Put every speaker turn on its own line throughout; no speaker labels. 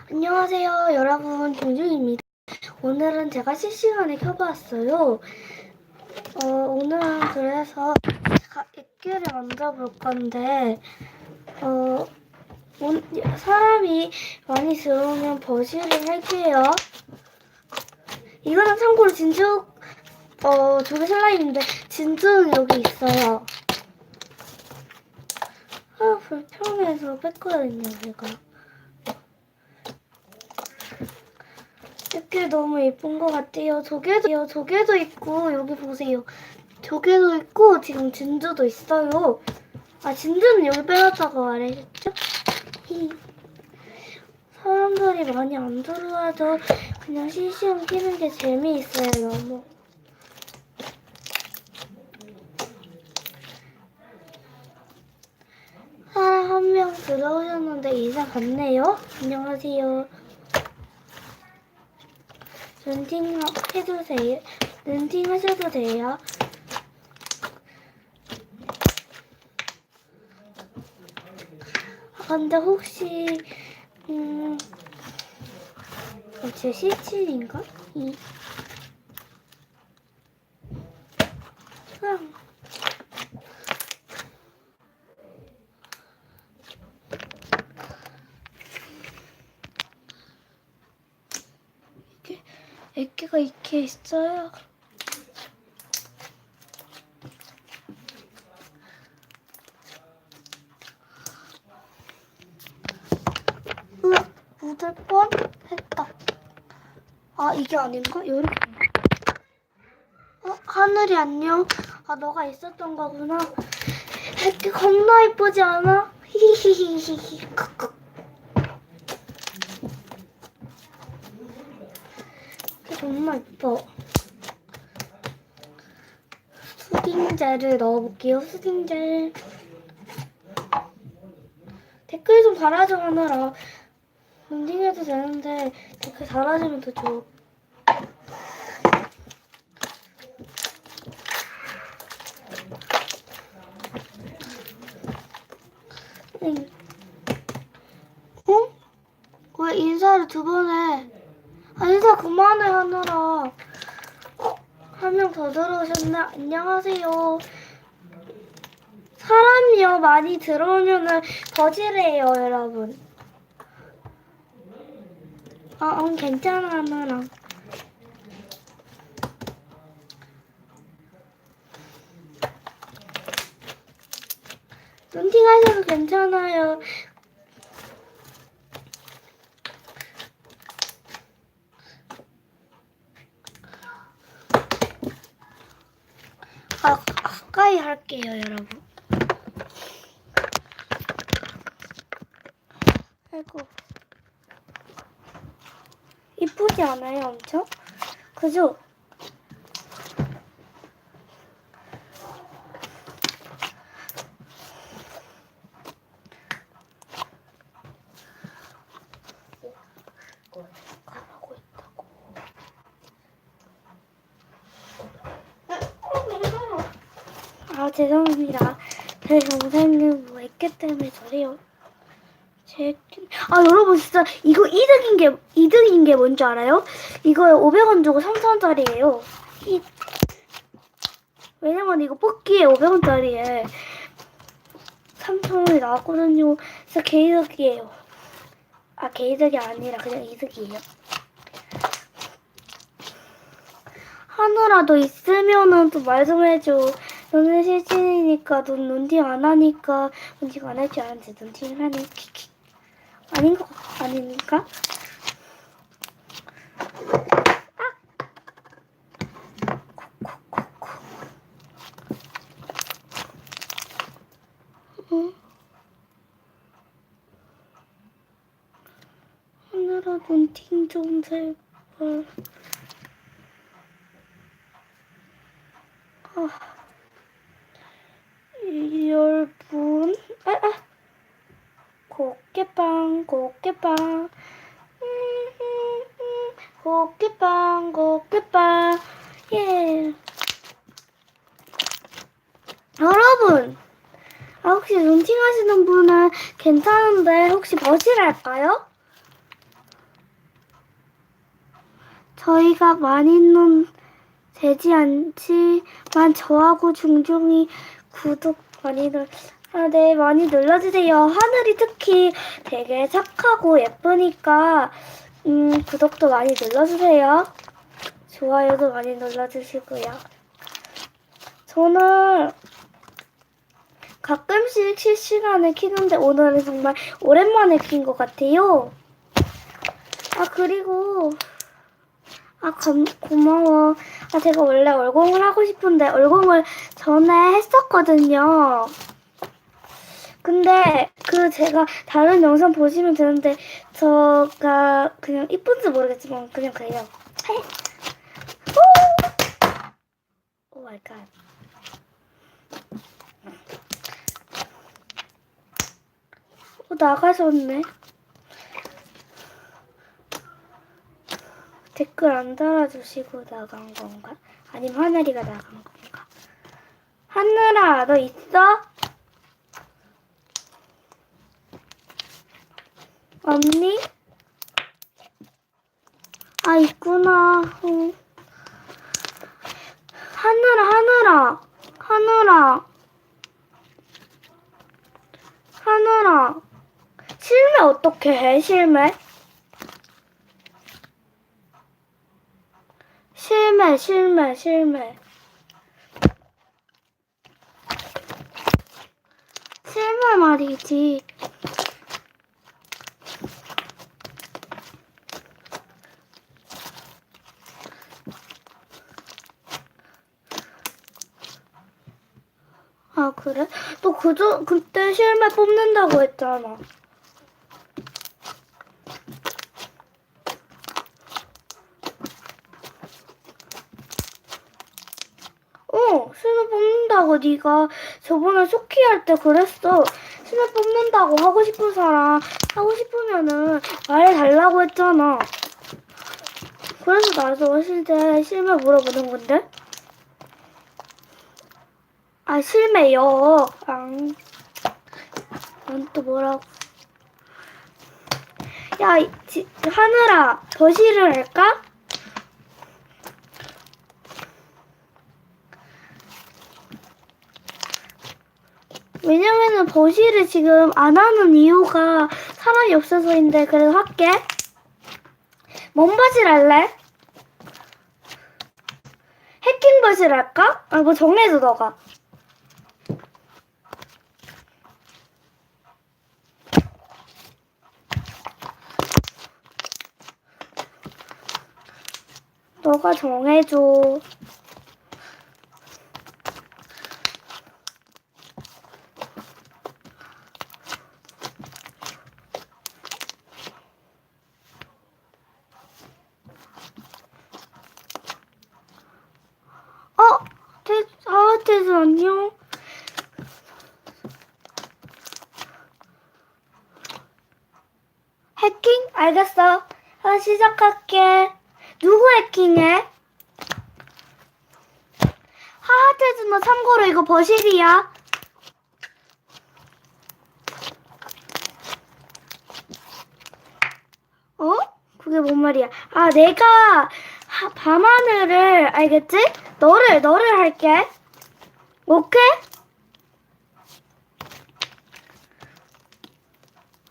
안녕하세요 여러분. 김중입니다. 오늘은 제가 실시간에 켜봤어요. 어, 오늘은 그래서 제가 액기를 만들어볼 건데 어, 온- 사람이 많이 들어오면 버시를 할게요. 이거는 참고로 진주 어, 조개 슬라임인데 진주는 여기 있어요. 아 불편해서 뺐거든요 제가 이렇게 너무 예쁜 것 같아요. 조개도, 조개도 있고, 여기 보세요. 조개도 있고, 지금 진주도 있어요. 아, 진주는 여기 빼놨다고 말했죠? 히. 사람들이 많이 안 들어와도 그냥 실시간 끼는 게 재미있어요, 너무. 사람 한 명 들어오셨는데 이사 갔네요. 안녕하세요. 런팅 해도 돼요? 런팅 하셔도 돼요. 아, 근데 혹시 음, 어, 제 17인가? 이 애기가 이렇게 있어요. 으악, 묻을 뻔 했다. 아, 이게 아닌가? 요렇게. 어, 하늘이 안녕. 아, 너가 있었던 거구나. 애기 겁나 이쁘지 않아? 히히히히히. 크크. 이게 정말 이뻐. 수딩젤을 넣어볼게요. 수딩젤. 댓글 좀 달아줘 하느라. 런딩해도 되는데 댓글 달아주면 더 좋아. 응. 어? 왜 인사를 두 번 해? 아, 인사 그만해 하느라. 어? 더 들어오셨네. 안녕하세요. 사람이요 많이 들어오면은 버지래요 여러분. 아, 응, 괜찮아 하느라. 눈팅 하셔도 괜찮아요. 아, 가까이 할게요, 여러분. 아이고. 이쁘지 않아요, 엄청? 그죠? 가라고 있다고. 아 죄송합니다. 제 동생은 뭐 했기 때문에 저래요. 제, 아 여러분 진짜 이거 이득인 게 이득인 게 뭔지 알아요? 이거 500원 주고 3,000원짜리예요. 이 왜냐면 이거 뽑기에 500원짜리에 3,000원이 나왔거든요. 진짜 개이득이에요. 아 개이득이 아니라 그냥 이득이에요. 하느라도 있으면은 또 말 좀 해줘. 너는 실진이니까 넌 눈팅 안 하니까 눈팅 안할줄 아는데 눈팅을 하네. 키키. 아닌 거? 응? 하느라 눈팅 좀 제발. 아, 열분, 아, 아, 곱게빵, 곱게빵, 음, 음, 음, 곱게빵, 곱게빵, 예. 여러분, 아, 혹시 론칭 하시는 분은 괜찮은데 혹시 버실 할까요? 저희가 많이는 되지 않지만 저하고 중중이 구독 많이 눌, 아, 네, 많이 눌러주세요. 하늘이 특히 되게 착하고 예쁘니까, 음, 구독도 많이 눌러주세요. 좋아요도 많이 눌러주시고요. 저는 가끔씩 실시간에 키는데 오늘은 정말 오랜만에 킨 것 같아요. 아, 그리고, 아, 감, 고마워. 아, 제가 원래 얼공을 하고 싶은데 얼공을 전에 했었거든요. 근데 그 제가 다른 영상 보시면 되는데 저가 그냥 이쁜지 모르겠지만 그냥 그래요. 오 마이 갓. 어, 나가셨네. 댓글 안 달아주시고 나간 건가? 아니면 하늘이가 나간 건가? 하늘아, 너 있어? 없니? 아, 있구나. 어. 하늘아, 하늘아, 하늘아, 하늘아. 실매 어떻게 해, 실매? 실매, 실매, 실매. 실매 말이지. 아, 그래? 너 그저, 그때 실매 뽑는다고 했잖아. 어, 신호 뽑는다고 네가 저번에 쇼키 할때 그랬어. 신호 뽑는다고 하고 싶은 사람 하고 싶으면은 말해달라고 했잖아. 그래서 나도 실제 실매 물어보는 건데. 아 실매요. 앙. 넌또 뭐라고? 야, 이- 지, 하늘아, 거실을 할까? 왜냐면은 버시를 지금 안 하는 이유가 사람이 없어서인데 그래도 할게. 뭔 버실 할래? 해킹 버실 할까? 아, 뭐 정해줘 너가. 너가 정해줘. 어? 태, 아, 태수 안녕. 해킹? 알겠어. 아, 시작할게. 누구 해킹해? 하하태수 너 참고로 이거 버실이야. 어? 그게 뭔 말이야? 아, 내가 하, 밤하늘을 알겠지? 너를 너를 할게. 오케이?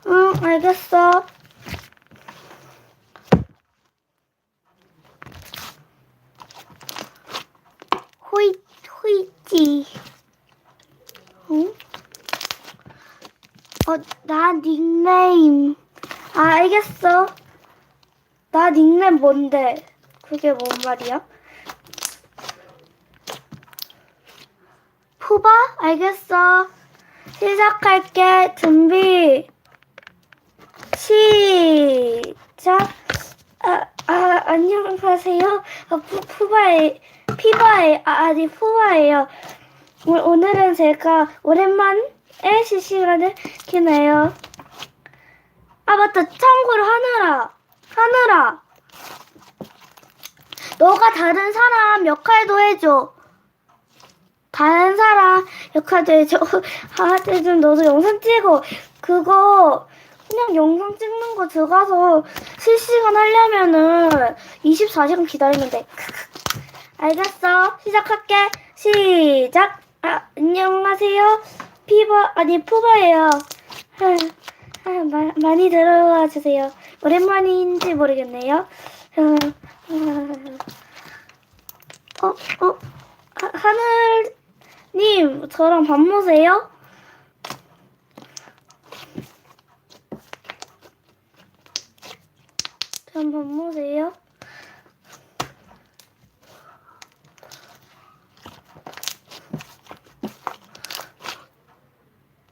응, 알겠어. 호이 호이지. 응? 어, 나 닉네임. 아, 알겠어. 나 닉네임 뭔데? 그게 뭔 말이야? 푸바? 알겠어. 시작할게. 준비. 시작. 아, 아, 안녕하세요. 아, 푸, 푸바의, 피바의, 아, 아니, 푸바예요. 오- 오늘은 제가 오랜만 에 실시간을 키네요. 아, 맞다. 참고로 하늘아. 하늘아. 너가 다른 사람 역할도 해줘. 다른 사람 역할도 해줘. 아, 좀 너도 영상 찍어. 그거 그냥 영상 찍는 거 들어가서 실시간 하려면은 24시간 기다리면 돼. 알겠어. 시작할게. 시작. 아, 안녕하세요. 피버, 아니, 푸바예요. 아, 아, 마, 많이 들어와 주세요. 오랜만인지 모르겠네요. 아, 아, 어, 어, 하, 하늘님, 저랑 밥 먹으세요? 저랑 밥 먹으세요?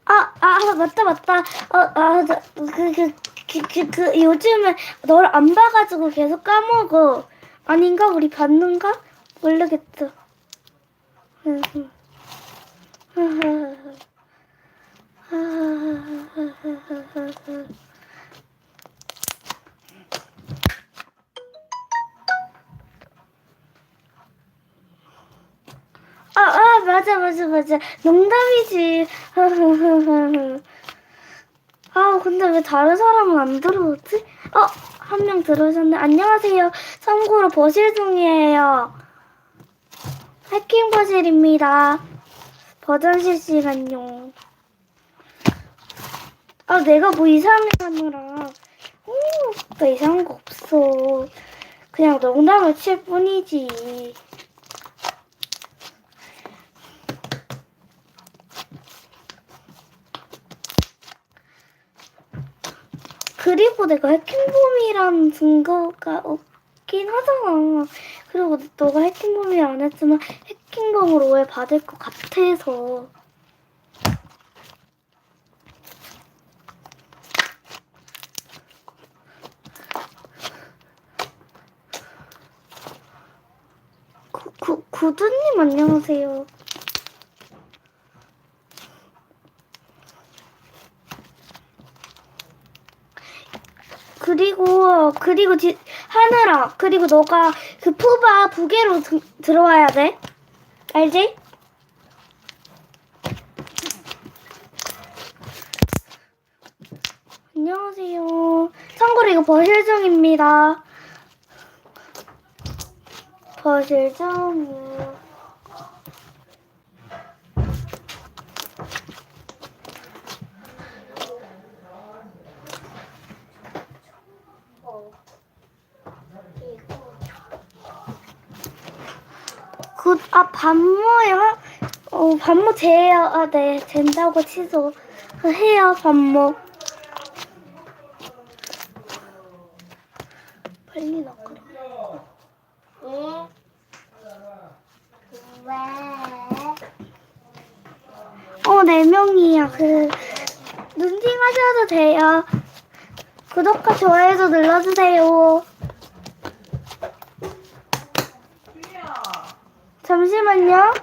아, 아, 맞다, 맞다. 어, 아, 저, 그, 그, 그, 그, 그, 요즘에 너를 안 봐가지고 계속 까먹어. 아닌가? 우리 봤는가? 모르겠어. 맞아, 맞아, 맞아. 농담이지. 아, 근데 왜 다른 사람은 안 들어오지? 어, 한 명 들어오셨네. 안녕하세요. 참고로 버실 중이에요. 해킹 버실입니다. 버전 실시간용. 아, 내가 뭐 이상하게 하느라. 오, 나 이상한 거 없어. 그냥 농담을 칠 뿐이지. 그리고 내가 해킹범이란 증거가 없긴 하잖아. 그리고 너가 해킹범이 안 했지만 해킹범으로 오해 받을 것 같아서. 구, 구, 구두님 안녕하세요. 그리고 그리고 지, 하늘아 그리고 너가 그 푸바 부계로 드, 들어와야 돼. 알지? 안녕하세요. 참고로 이거 버실정입니다. 버실정이요 그, 아, 반모요? 어, 반모 재요. 아, 네. 된다고 취소. 그 해요, 반모. 빨리 넣고.
응? 왜?
어, 네 명이야. 그, 눈팅 하셔도 돼요. 구독과 좋아요도 눌러주세요. 잠시만요.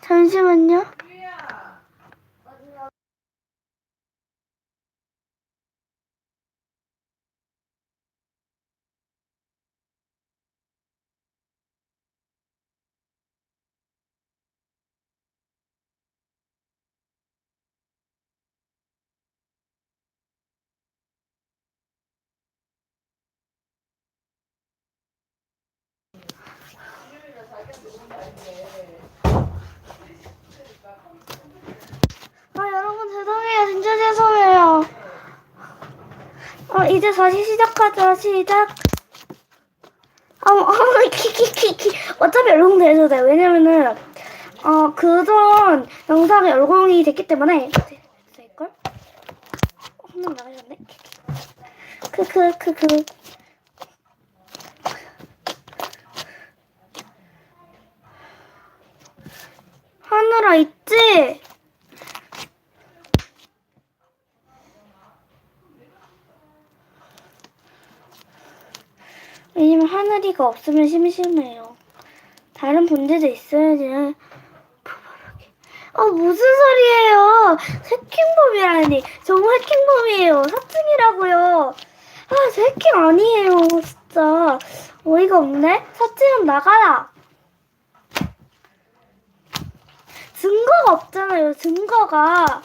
잠시만요. 아, 여러분 죄송해요. 죄송해요. 어, 이제 다시 시작하자. 시작. 어, 어, 키키키키. 어차피 열공 돼도 돼. 왜냐면은, 어, 그전 영상에 열공이 됐기 때문에. 될걸? 어, 한명 나가셨네? 그. 하늘아, 있지? 왜냐면 하늘이가 없으면 심심해요. 다른 분들도 있어야지. 아 무슨 소리예요? 해킹범이라니. 정말 해킹범이에요. 사칭이라고요. 아, 저 해킹 아니에요. 진짜. 어이가 없네. 사칭은 나가라. 증거가 없잖아요. 증거가. 아,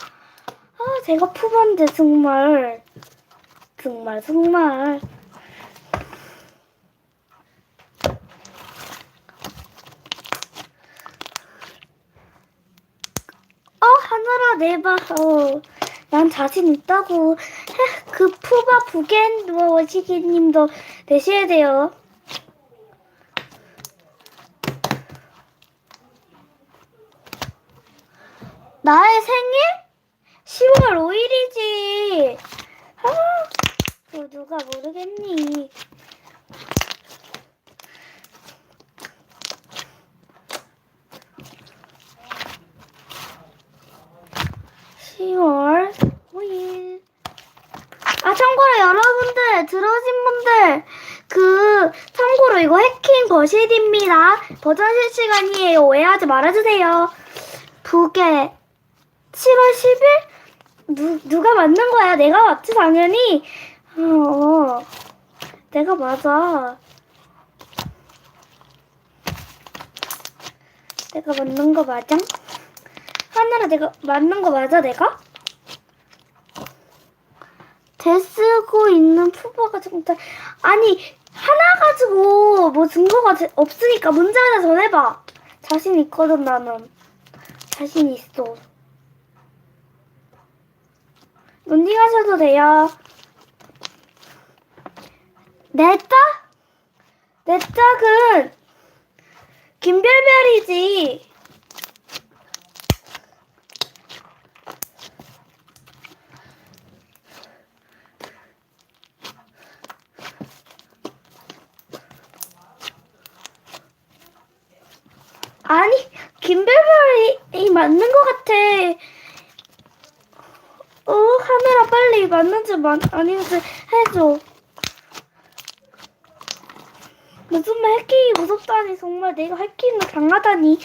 아, 제가 푸반데 정말. 정말, 정말. 어, 하늘아, 내봐. 어, 난 자신 있다고. 헤, 그 푸바 부겐 워시기님도 되셔야 돼요. 나의 생일? 10월 5일이지. 아, 그거 누가 모르겠니? 시 10월 5일. 아, 참고로 여러분들, 들어오신 분들, 그, 참고로 이거 해킹 거실입니다. 버전 실시간이에요. 오해하지 말아주세요. 부계 7월 10일? 누, 누가 맞는 거야? 내가 맞지, 당연히. 어, 내가 맞아. 내가 맞는 거 맞아? 하늘아, 내가 맞는 거 맞아, 내가? 대쓰고 있는 푸버가 진짜 아니 하나 가지고 뭐 증거가 제- 없으니까 문제 하나 더 내봐. 자신 있거든 나는. 자신 있어. 논딩 하셔도 돼요. 내 짝? 내 짝은 김별별이지 아니 김별별이 맞는 것 같아. 어 하늘아 빨리 맞는지 만 아닌지 해줘. 요즘에 해킹이 무섭다니 정말 내가 해킹을 당하다니.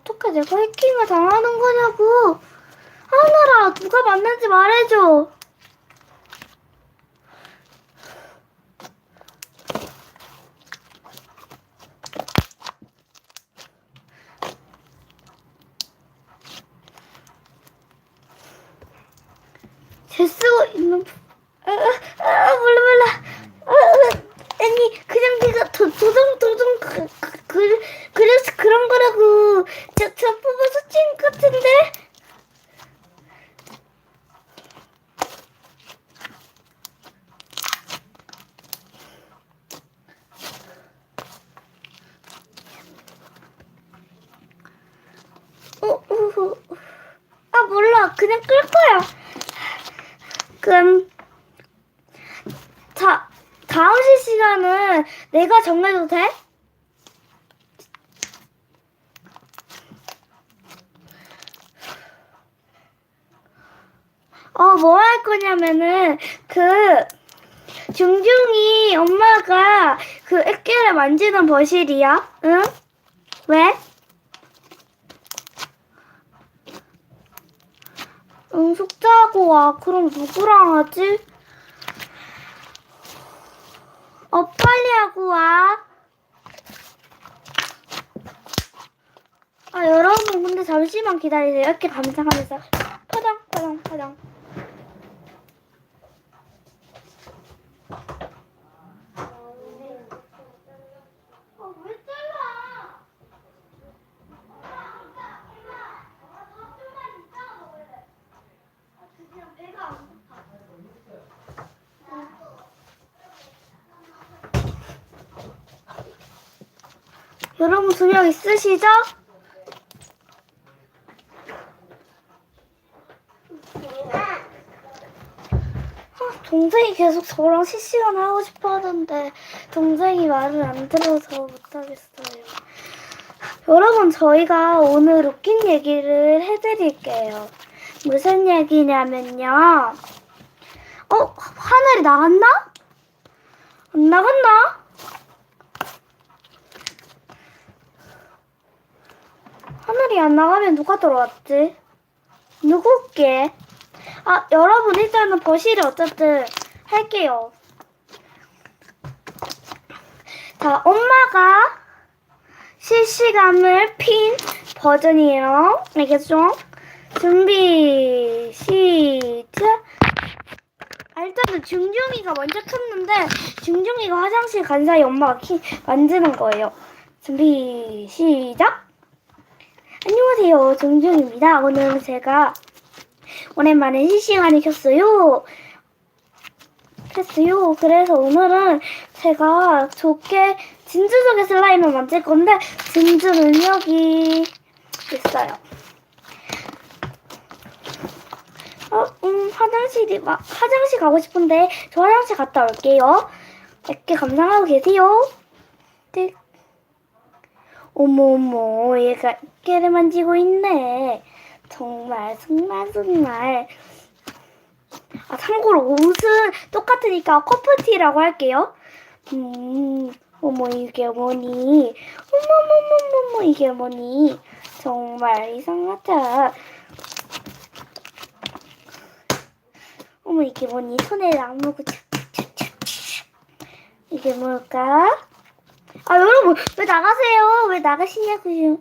어떻게 내가 해킹을 당하는 거냐고. 하늘아, 누가 맞는지 말해줘. 제 쓰고 있는 부- 아, 아, 몰라 몰라 아, 아, 아니 그냥 내가 도, 도전 도전 그, 그, 그, 그래서 그런 거라고 저, 저 뽑아서 찐 같은데 어, 어, 어. 아 몰라 그냥 끌 거야 그럼 자 다음 실시간은 내가 정해도 돼? 어, 뭐 할 거냐면은, 그, 중중이 엄마가 그 액기를 만지는 버실이야. 응? 왜? 응, 와. 그럼 누구랑 하지? 어, 빨리 하고 와. 아, 여러분, 근데 잠시만 기다리세요. 이렇게 감상하면서. 파당, 파당, 파당. 아, 왜 잘라? 배가 안 고파. 여러분 두명 있으시죠? 아, 동생이 계속 저랑 실시간 하고 싶어 하던데 동생이 말을 안 들어서 못하겠어요. 여러분 저희가 오늘 웃긴 얘기를 해드릴게요. 무슨 얘기냐면요. 어? 하늘이 나갔나? 안 나갔나? 하늘이 안 나가면 누가 들어왔지? 누구게? 아, 여러분, 일단은 버실을 어쨌든 할게요. 자, 엄마가 실시간을 핀 버전이에요. 알겠죠? 준비, 시작. 아, 일단은 중중이가 먼저 켰는데, 중중이가 화장실 간 사이 엄마가 키, 만지는 거예요. 준비, 시작. 안녕하세요. 중중입니다. 오늘은 제가 오랜만에 실시간을 켰어요. 켰어요. 그래서 오늘은 제가 좋게 진주족의 슬라임을 만들 건데 진주는 여기 있어요. 어, 음, 화장실이 막 화장실 가고 싶은데 저 화장실 갔다 올게요. 몇개 감상하고 계세요. 네. 어머 어머 얘가 깨를 만지고 있네. 정말 정말 정말. 아 참고로 옷은 똑같으니까 커프티라고 할게요. 음 어머 이게 뭐니? 어머머머머머 이게 뭐니? 정말 이상하다. 어머 이게 뭐니? 손에 나무고. 이게 뭘까? 아 여러분 왜 나가세요? 왜 나가시냐고요?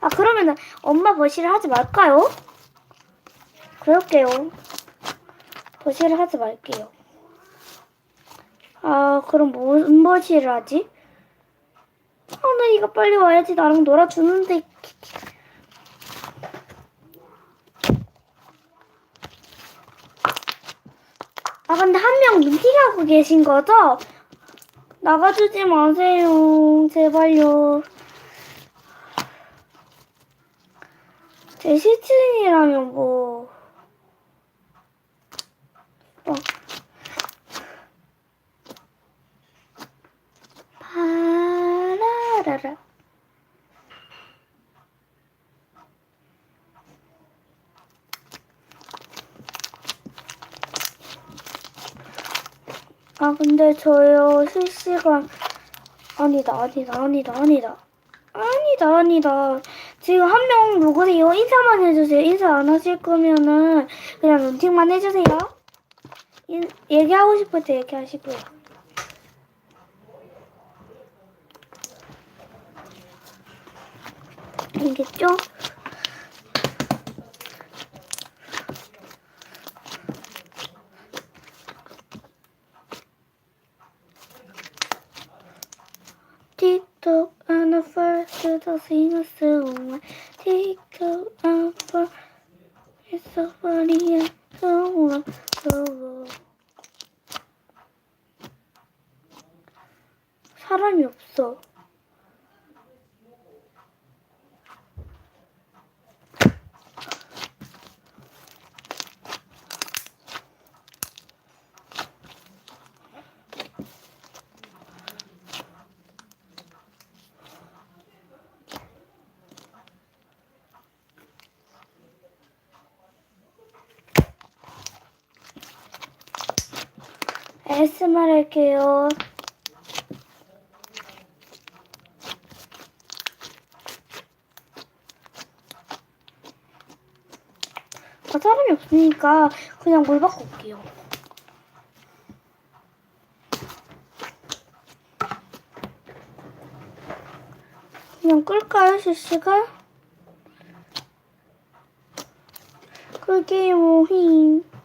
아 그러면은 엄마 버시를 하지 말까요? 그럴게요. 버시를 하지 말게요. 아 그럼 무슨 버시를 하지? 아 나이가 빨리 와야지 나랑 놀아주는데. 아 근데 한 명 미팅하고 계신 거죠? 나가주지 마세요. 제발요. 제 시즌이라면 뭐. 어. 파라라라. 아 근데 저요 실시간. 아니다 아니다 아니다 아니다. 아니다 아니다. 지금 한 명 누구세요? 인사만 해주세요. 인사 안 하실 거면은 그냥 런팅만 해주세요. 인- 얘기하고 싶을 때 얘기하시고요. 알겠죠? 하나 first 더 생각스러운 틱톡 하나 first 있어버리야 좋아 좋아 사람이 없어 ASMR 할게요 아, 사람이 없으니까 그냥 물 받고 올게요. 그냥 끌까요, 실시간? 끌게요, 힝.